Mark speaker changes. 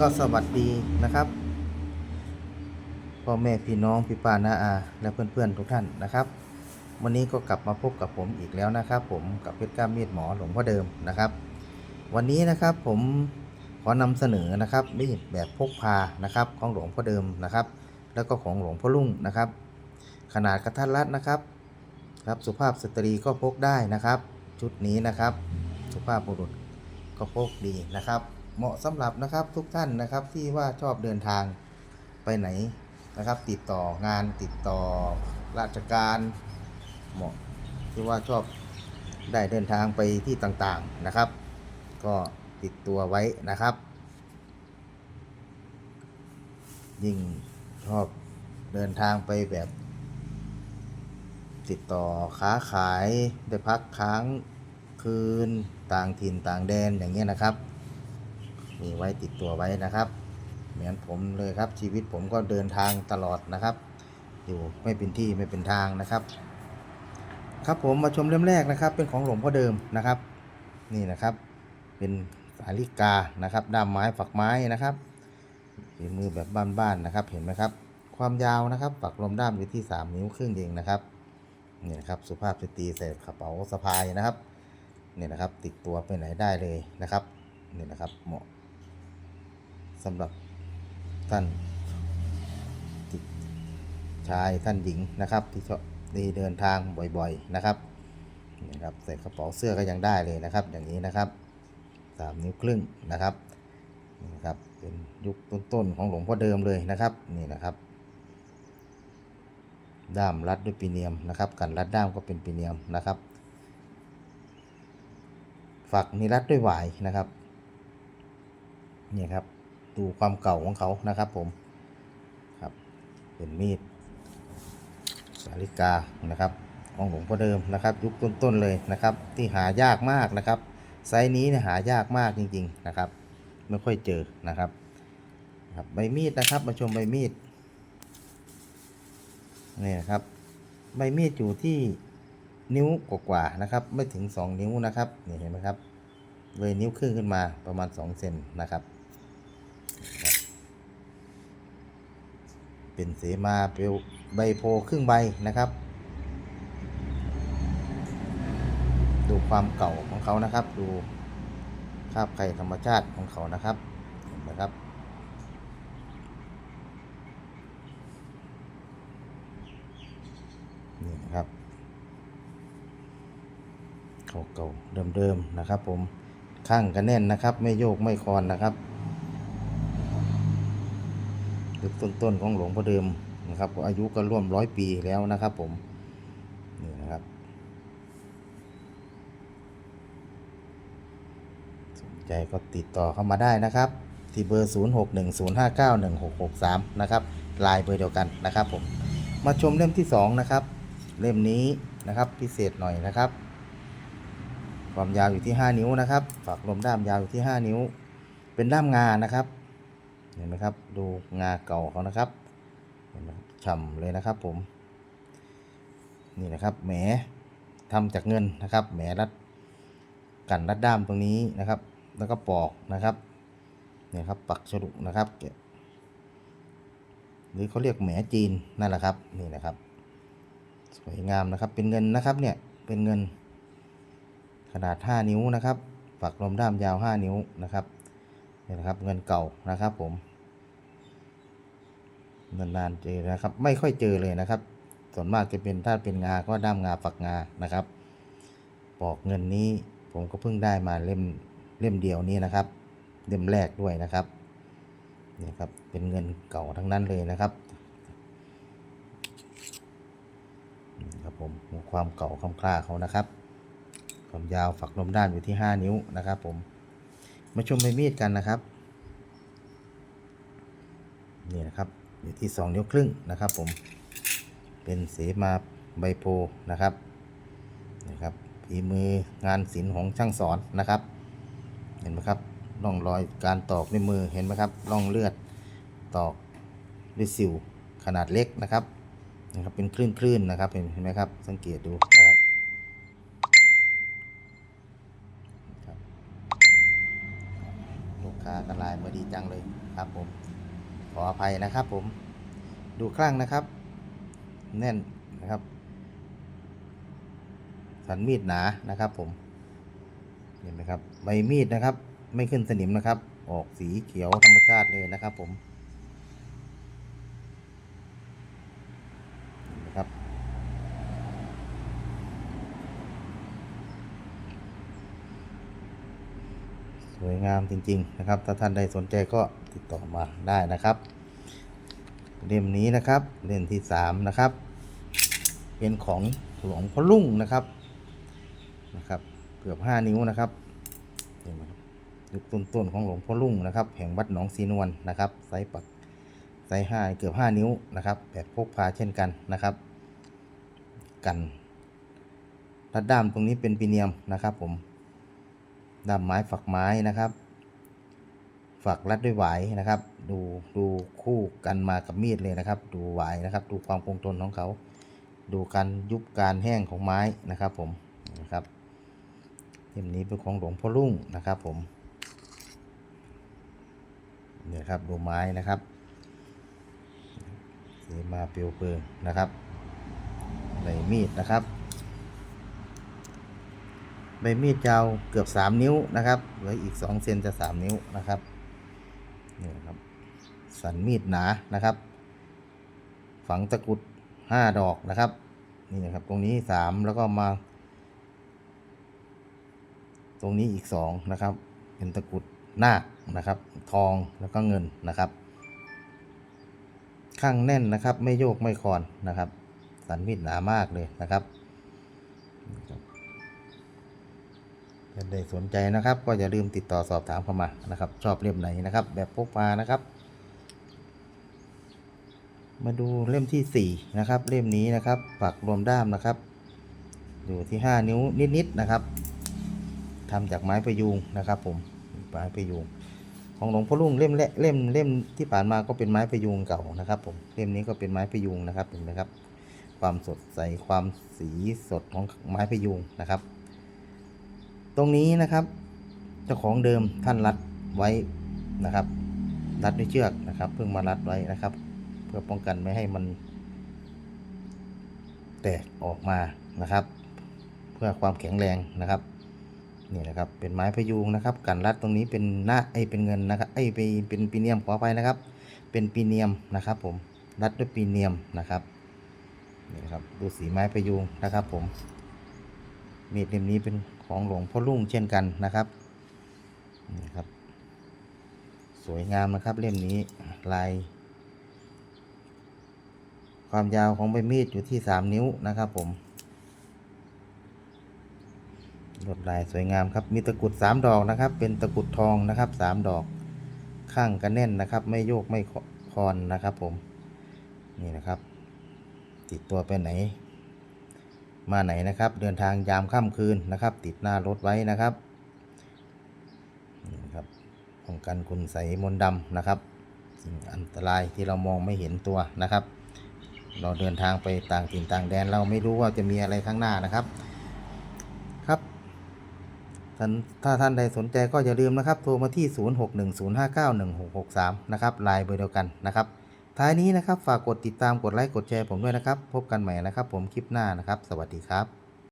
Speaker 1: ก็สวัสดีนะครับพ่อแม่พี่น้องพี่ป้าน้าอาและเพื่อนๆทุกท่านนะครับ วันนี้ก็กลับมาพบกับผมอีกแล้วนะครับ ผมกับเพชรกล้ามีดหมอหลวงพ่อเดิมนะครับ วันนี้นะครับผมขอนำเสนอนะครับมีดแบบพกพานะครับของหลวงพ่อเดิมนะครับ แล้วก็ของหลวงพ่อลุ่งนะครับ ขนาดกระทัดรัดนะครับครับสุภาพสตรีก็พกได้นะครับ ชุดนี้นะครับ สุภาพบุรุษก็พกดีนะครับ เหมาะสำหรับนะครับทุกท่านนะครับที่ว่าชอบเดินทางไปไหนนะครับ ติดต่องานติดต่อราชการเหมาะที่ว่าชอบได้เดินทางไปที่ต่างๆนะครับ ก็ติดตัวไว้นะครับ ยิ่งชอบเดินทางไปแบบ ติดต่อค้าขายได้พักค้างคืนต่างถิ่นต่างแดนอย่างเงี้ยนะครับ มีไว้ติดตัวไว้นะครับ เหมือนผมเลยครับชีวิตผมก็เดินทางตลอดนะครับ อยู่ไม่เป็นที่ไม่เป็นทางนะครับ ครับผมมาชมเล่มแรกนะครับ เป็นของหลวงพ่อเดิมนะครับ นี่นะครับ เป็นสาลิกานะครับด้ามไม้ฝักไม้นะครับฝีมือแบบบ้านๆนะครับ เห็นไหมครับ ความยาวนะครับฝักลมด้ามอยู่ที่ 3 นิ้วครึ่งเองนะครับนี่นะครับสุภาพสตรีใส่กระเป๋าสะพายนะครับนี่นะครับ ติดตัวไปไหนได้เลยนะครับนี่นะครับเหมาะ สำหรับท่านชายท่านหญิงนะครับ ที่ชอบที่เดินทางบ่อยๆนะครับนี่นะครับใส่กระเป๋าเสื้อก็ยังได้เลยนะครับ อย่างนี้นะครับสามนิ้วครึ่งนะครับนี่นะครับเป็นยุคต้นๆของหลวงพ่อเดิมเลยนะครับนี่นะครับ ด้ามรัดด้วยปีเนียมนะครับ กันรัดด้ามก็เป็นปีเนียมนะครับฝักนี่รัดด้วยหวายนะครับนี่ครับ ดูความเก่าของเขานะครับผมครับเป็นมีดสาลิกานะครับของหลวงพ่อเดิมนะครับ ยุคต้นๆเลยนะครับ ที่หายากมากนะครับ ไซส์นี้เนี่ยหายากมากจริง ๆนะครับ ไม่ค่อยเจอนะครับครับใบมีดนะครับมาชมใบมีดนี่นะครับ ใบมีดอยู่ที่นิ้วกว่าๆนะครับ ไม่ถึง 2 นิ้วนะครับนี่เห็นไหมครับเลยนิ้วครึ่งขึ้นมาประมาณ 2 เซนนะครับนะครับ เป็นเสมาเปลวใบโพครึ่งใบนะครับ ดูความเก่าของเขานะครับ ดูคาบไข่ธรรมชาติของเขานะครับเห็นไหมครับนี่นะครับเก่าๆเดิมๆนะครับ ผมข้างกันแน่นนะครับ ไม่โยกไม่คลอนนะครับ ยุคต้นๆของหลวงพ่อเดิมนะครับอายุก็ร่วมร้อยปีแล้วนะครับผมนี่นะครับสนใจก็ติดต่อเข้ามาได้นะครับ ที่เบอร์ 0610591663 นะครับลน์เบอร์เดียวกันนะครับผมมาชมเล่มที่ 2 นะครับ เล่มนี้นะครับพิเศษหน่อยนะครับ ความยาวอยู่ที่ 5 นิ้วนะครับ ฝักลมด้ามยาวอยู่ที่ 5 นิ้ว เป็นด้ามงานะครับ เห็นไหมครับ ดูงาเก่าเขานะครับเห็นไหมฉ่ำเลยนะครับผม นี่นะครับแหมทำจากเงินนะครับแหมรัดกันรัดด้ามตรงนี้นะครับ แล้วก็ปอกนะครับเนี่ยครับปักฉลุนะครับหรือเขาเรียกแหมจีนนั่นแหละครับนี่นะครับ สวยงามนะครับเป็นเงินนะครับเนี่ยเป็นเงินขนาด 5 นิ้วนะครับ ปักลมด้ามยาว 5 นิ้วนะครับนี่นะครับเงินเก่านะครับผม นานๆเจอนะครับ ไม่ค่อยเจอเลยนะครับ ส่วนมากจะเป็นถ้าเป็นงาก็ด้ามงาฝักงานะครับ ปอกเงินนี้ผมก็เพิ่งได้มาเล่มเล่มเดียวนี้นะครับ เล่มแรกด้วยนะครับนี่ครับเป็นเงินเก่าทั้งนั้นเลยนะครับนี่ครับผมความเก่าคำคล้าเขานะครับ ความยาวฝักลมด้านอยู่ที่ 5 นิ้วนะครับผมมาชมใบมีดกันนะครับนี่นะครับ อยู่ที่ 2 นิ้วครึ่งนะครับ ผมเป็นเสมาใบโพนะครับนะครับฝีมืองานศิลป์ของช่างสอนนะครับ เห็นไหมครับร่องรอยการตอกด้วยมือเห็นไหมครับร่องเลือดตอกด้วยสิวขนาดเล็กนะครับนะครับเป็นคลื่นๆนะครับเห็นไหมครับ สังเกตดูนะครับลูกค้ากันลน์มาดีจังเลยครับผม ออภัยนะครับผมดูคลั่งนะครับ แน่นนะครับ สันมีดหนานะครับผมเห็นไหมครับใบมีดนะครับ ไม่ขึ้นสนิมนะครับ ออกสีเขียวธรรมชาติเลยนะครับผมเห็นไหมครับ ส วยงามจริง ๆ นะครับ ถ้าท่านใดสนใจก็ติดต่อมาได้นะครับ เล่มนี้นะครับเล่มที่สามนะครับ เป็นของหลวงพ่อลุ่งนะครับนะครับ เกือบห้านิ้วนะครับเรับยุคต้นๆของหลวงพ่อลุ่งนะครับ แห่งวัดหนองสีนวลนะครับไซส์ปักไซส์ห้าเกือบห้านิ้วนะครับแบบพกพาเช่นกันนะครับ กันรัดด้ามตรงนี้เป็นปีเนียมนะครับผม ด้ามไม้ฝักไม้นะครับ ฝักรัดด้วยหวายนะครับ ดูดูคู่กันมากับมีดเลยนะครับ ดูหวายนะครับ ดูความคงทนของเขา ดูการยุบการแห้งของไม้นะครับ ผมนะครับเล่มนี้เป็นของหลวงพ่อลุ่งนะครับผมเนี่ยครับดูไม้นะครับสีมาเปลวเพลิงนะครับใบมีดนะครับ ใบมีดยาวเกือบ 3 นิ้วนะครับเหลืออีก 2 เซนจะ 3 นิ้วนะครับนี่นะครับสันมีดหนานะครับ ฝังตะกรุด 5 ดอกนะครับนี่นะครับตรงนี้ 3 แล้วก็มา ตรงนี้อีก 2 นะครับ เป็นตะกรุดนาคนะครับ ทองแล้วก็เงินนะครับ ข้างแน่นนะครับ ไม่โยกไม่คลอนนะครับ สันมีดหนามากเลยนะครับ ท่านใดสนใจนะครับ ก็อย่าลืมติดต่อสอบถามเข้ามานะครับ ชอบเล่มไหนนะครับ แบบพกพานะครับ มาดูเล่มที่ 4 นะครับ เล่มนี้นะครับ ปักรวมด้ามนะครับ อยู่ที่ 5 นิ้วนิดๆนะครับทำจากไม้ประยูงนะครับ ผมไม้ประยูงของหลวงพ่อรุ่งเล่มแรกเล่มเล่มที่ผ่านมาก็เป็นไม้ประยูงเก่านะครับ ผมเล่มนี้ก็เป็นไม้ประยูงนะครับเห็นไหมครับ ความสดใสความสีสดของไม้ประยูงนะครับ ตรงนี้นะครับ เจ้าของเดิมท่านรัดไว้นะครับ รัดด้วยเชือกนะครับ เพิ่งมารัดไว้นะครับ เพื่อป้องกันไม่ให้มัน แตกออกมานะครับ เพื่อความแข็งแรงนะครับนี่นะครับเป็นไม้พยุงนะครับกันรัดตรงนี้เป็นหน้าไอเป็นเงินนะครับไอยเป็นเป็นปีเนียมขอไปนะครับ เป็นปีเนียมนะครับ ผมรัดด้วยปีเนียมนะครับนี่นะครับดูสีไม้พยุงนะครับ ผมมีดเล่มนี้เป็น ของหลวงพ่อลุ่งเช่นกันนะครับนี่ครับ สวยงามนะครับเล่มนี้ลาย ความยาวของใบมีดอยู่ที่3นิ้วนะครับผมลวดลายสวยงามครับมีตะกุด3ดอกนะครับ เป็นตะกุดทองนะครับ3ดอกข้างกันแน่นนะครับ ไม่โยกไม่คลอนนะครับผมนี่นะครับ ติดตัวไปไหน มาไหนนะครับ เดินทางยามค่ำคืนนะครับ ติดหน้ารถไว้นะครับนี่ครับป้องกันคุณใสมนดำนะครับ สิ่งอันตรายที่เรามองไม่เห็นตัวนะครับ เราเดินทางไปต่างถิ่นต่างแดนเราไม่รู้ว่าจะมีอะไรข้างหน้านะครับครับท่านถ้าท่านใดสนใจก็อย่าลืมนะครับโทรมาที่ 0610591663 นะครับไลน์เบอร์เดียวกันนะครับ ท้ายนี้นะครับฝากกดติดตามกดไลค์กดแชร์ผมด้วยนะครับ พบกันใหม่นะครับ ผมคลิปหน้านะครับ สวัสดีครับ